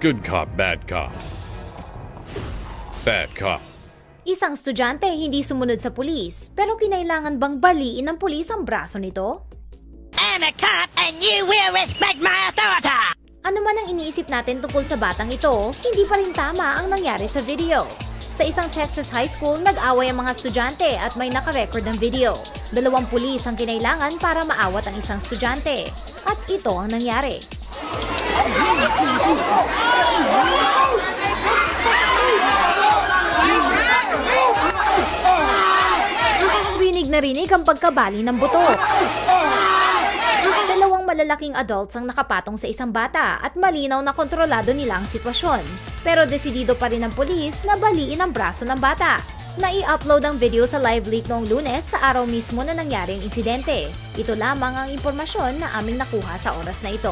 Good cop, bad cop. Bad cop. Isang estudyante hindi sumunod sa pulis, pero kinailangan bang baliin ng pulis ang braso nito? I'm a cop and you will respect my authority! Ano man ang iniisip natin tungkol sa batang ito, hindi pa rin tama ang nangyari sa video. Sa isang Texas high school, nag-away ang mga estudyante at may nakarecord ng video. Dalawang pulis ang kinailangan para maawat ang isang estudyante. At ito ang nangyari. Rinig na rinig ang pagkabali ng buto. Dalawang malalaking adults ang nakapatong sa isang bata at malinaw na kontrolado nila ang sitwasyon. Pero desidido pa rin ng pulis na baliin ang braso ng bata. Nai-upload ang video sa live leak noong lunes sa araw mismo na nangyari ang insidente. Ito lamang ang impormasyon na aming nakuha sa oras na ito.